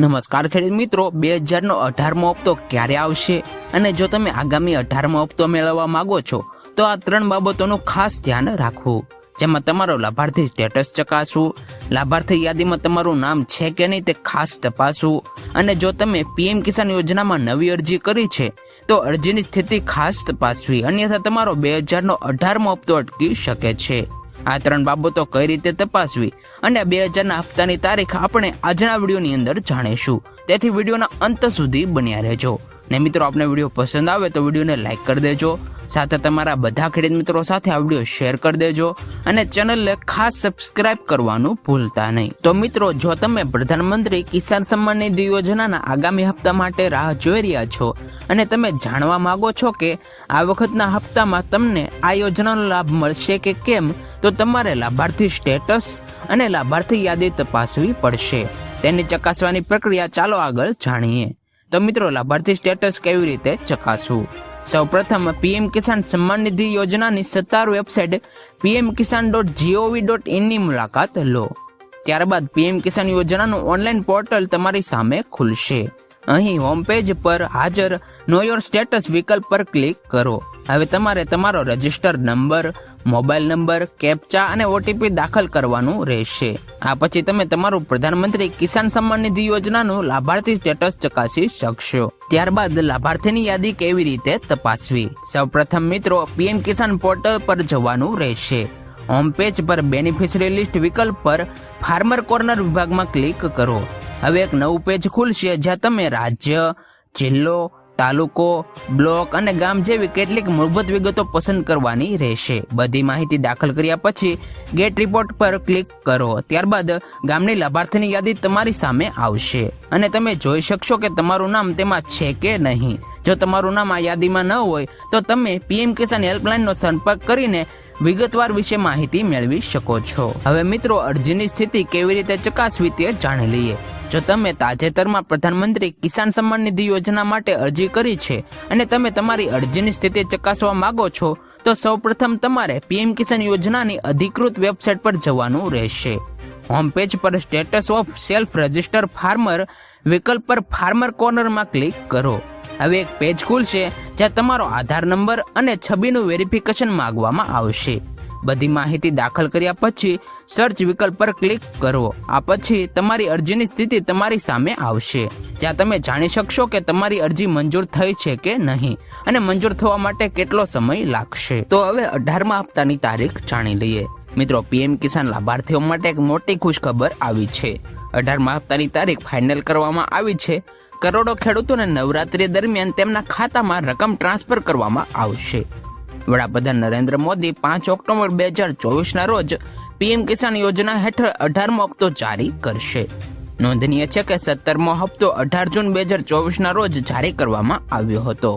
નમસ્કાર ખેડૂત મિત્રો બે હજારનો અઢારમો હપ્તો ક્યારે આવશે? અને જો તમે આગામી અઢારમો હપ્તો મેળવવા માંગો છો, તો આ ત્રણ બાબતોનું ખાસ ધ્યાન રાખવું જેમાં તમારો લાભાર્થી સ્ટેટસ ચકાસવું લાભાર્થી યાદીમાં તમારું નામ છે કે નહીં તે ખાસ તપાસવું અને જો તમે પીએમ કિસાન યોજનામાં નવી અરજી કરી છે, તો અરજીની સ્થિતિ ખાસ તપાસવી, અન્યથા તમારો બે હજારનો અઢારમો હપ્તો અટકી શકે છે. આ ત્રણ બાબતો કઈ રીતે તપાસવી અને બે હજારના હપ્તાની તારીખ આપણે આજના વિડીયોની અંદર જાણીશું. તેથી વિડીયોના અંત સુધી બન્યા રહેજો. ને મિત્રો, આપને વીડિયો પસંદ આવે તો વિડીયોને લાઈક કરી દેજો. સાથે તમારા બધા ખેડૂત મિત્રો સાથે આ વીડિયો શેર કરી દેજો અને ચેનલને ખાસ સબસ્ક્રાઇબ કરવાનું ભૂલતા નહીં. તો મિત્રો, જો તમે પ્રધાનમંત્રી કિસાન સન્માન નિધિ યોજનાના આગામી હપ્તા માટે રાહ જોઈ રહ્યા છો અને તમે જાણવા માંગો છો કે આ વખતના હપ્તામાં તમને આ યોજનાનો લાભ મળશે કે કેમ, તો તમારે લાભાર્થી સ્ટેટસ અને લાભાર્થી યાદી તપાસવી પડશે. તેની ચકાસવાની પ્રક્રિયા ચાલો આગળ જાણીએ. તો મિત્રો, લાભાર્થી સ્ટેટસ કેવી રીતે ચકાસવું? સૌપ્રથમ, પીએમ કિસાન સન્માન નિધિ યોજનાની સત્તાવાર website PM Kisan dot GOV dot ઇનની મુલાકાત લો. ત્યારબાદ, પીએમ કિસાન યોજનાનું ઓનલાઈન પોર્ટલ તમારી સામે ખુલશે. અહીં હોમ પેજ પર હાજર નો યોર સ્ટેટસ વિકલ્પ પર ક્લિક કરો. હવે તમારે તમારો register number mobile number captcha અને ઓટીપી દાખલ કરવાનું રહેશે. આ પછી તમે તમારું પ્રધાનમંત્રી કિસાન સન્માન નિધિ યોજનાનું લાભાર્થી સ્ટેટસ ચકાસી શકશો. ત્યારબાદ લાભાર્થીની યાદી કેવી રીતે તપાસવી? સૌપ્રથમ મિત્રો પીએમ કિસાન પોર્ટલ પર જવાનું રહેશે. હોમ પેજ પર બેનિફિશરી લિસ્ટ વિકલ્પ પર ફાર્મર કોર્નર વિભાગમાં ક્લિક કરો. હવે એક નવું પેજ ખુલશે, જ્યાં તમે રાજ્ય, જિલ્લો, તાલુકો, બ્લોક અને ગામ જેવી કેટલીક મૂળભૂત વિગતો પસંદ કરવાની રહેશે. બધી માહિતી દાખલ કર્યા પછી ગેટ રિપોર્ટ પર ક્લિક કરો. ત્યારબાદ ગામની લાભાર્થીની યાદી તમારી સામે આવશે. અને તમે જોઈ શકશો કે તમારું નામ તેમાં છે કે નહીં. જો તમારું નામ આ યાદીમાં ન હોય, તો તમે પીએમ કિસાન હેલ્પલાઇનનો સંપર્ક કરીને વિગતવાર વિશે માહિતી મેળવી શકો છો. હવે મિત્રો, અરજીની સ્થિતિ કેવી રીતે ચકાસવી તે જાણી લઈએ. જો તમે તાજેતરમાં પ્રધાનમંત્રી કિસાન સન્માન નિધિ યોજના માટે અરજી કરી છે અને તમે તમારી અરજીની સ્થિતિ ચકાસવા માંગો છો, તો સૌપ્રથમ તમારે પીએમ કિસાન યોજનાની અધિકૃત વેબસાઇટ પર જવાનું રહેશે. હોમ પેજ પર status of self register farmer વિકલ્પ પર ફાર્મર કોર્નરમાં ક્લિક કરો. હવે એક પેજ ખુલશે જ્યાં તમારો આધાર નંબર અને છબીનું વેરિફિકેશન માંગવામાં આવશે. બધી માહિતી દાખલ કર્યા પછી સર્ચ વિકલ્પ પર ક્લિક કરો. આ પછી તમારી અરજીની સ્થિતિ તમારી સામે આવશે. જ્યાં તમે જાણી શકશો કે તમારી અરજી મંજૂર થઈ છે કે નહીં અને મંજૂર થવા માટે કેટલો સમય લાગશે. તો હવે અઢારમા હપ્તાની તારીખ જાણી લઈએ. મિત્રો, પીએમ કિસાન લાભાર્થીઓ માટે એક મોટી ખુશખબર આવી છે. અઢારમા હપ્તાની તારીખ ફાઇનલ કરવામાં આવી છે. કરોડો ખેડૂતોને નવરાત્રી દરમિયાન તેમના ખાતામાં રકમ ટ્રાન્સફર કરવામાં આવશે. વડાપ્રધાન નરેન્દ્ર મોદી પાંચ ઓક્ટોબર બે હજાર ચોવીસના રોજ પીએમ કિસાન યોજના હેઠળ અઢારમો હપ્તો જારી કરશે. નોંધનીય છે કે સત્તરમો હપ્તો અઢાર જૂન બે હજાર ચોવીસના રોજ જારી કરવામાં આવ્યો હતો.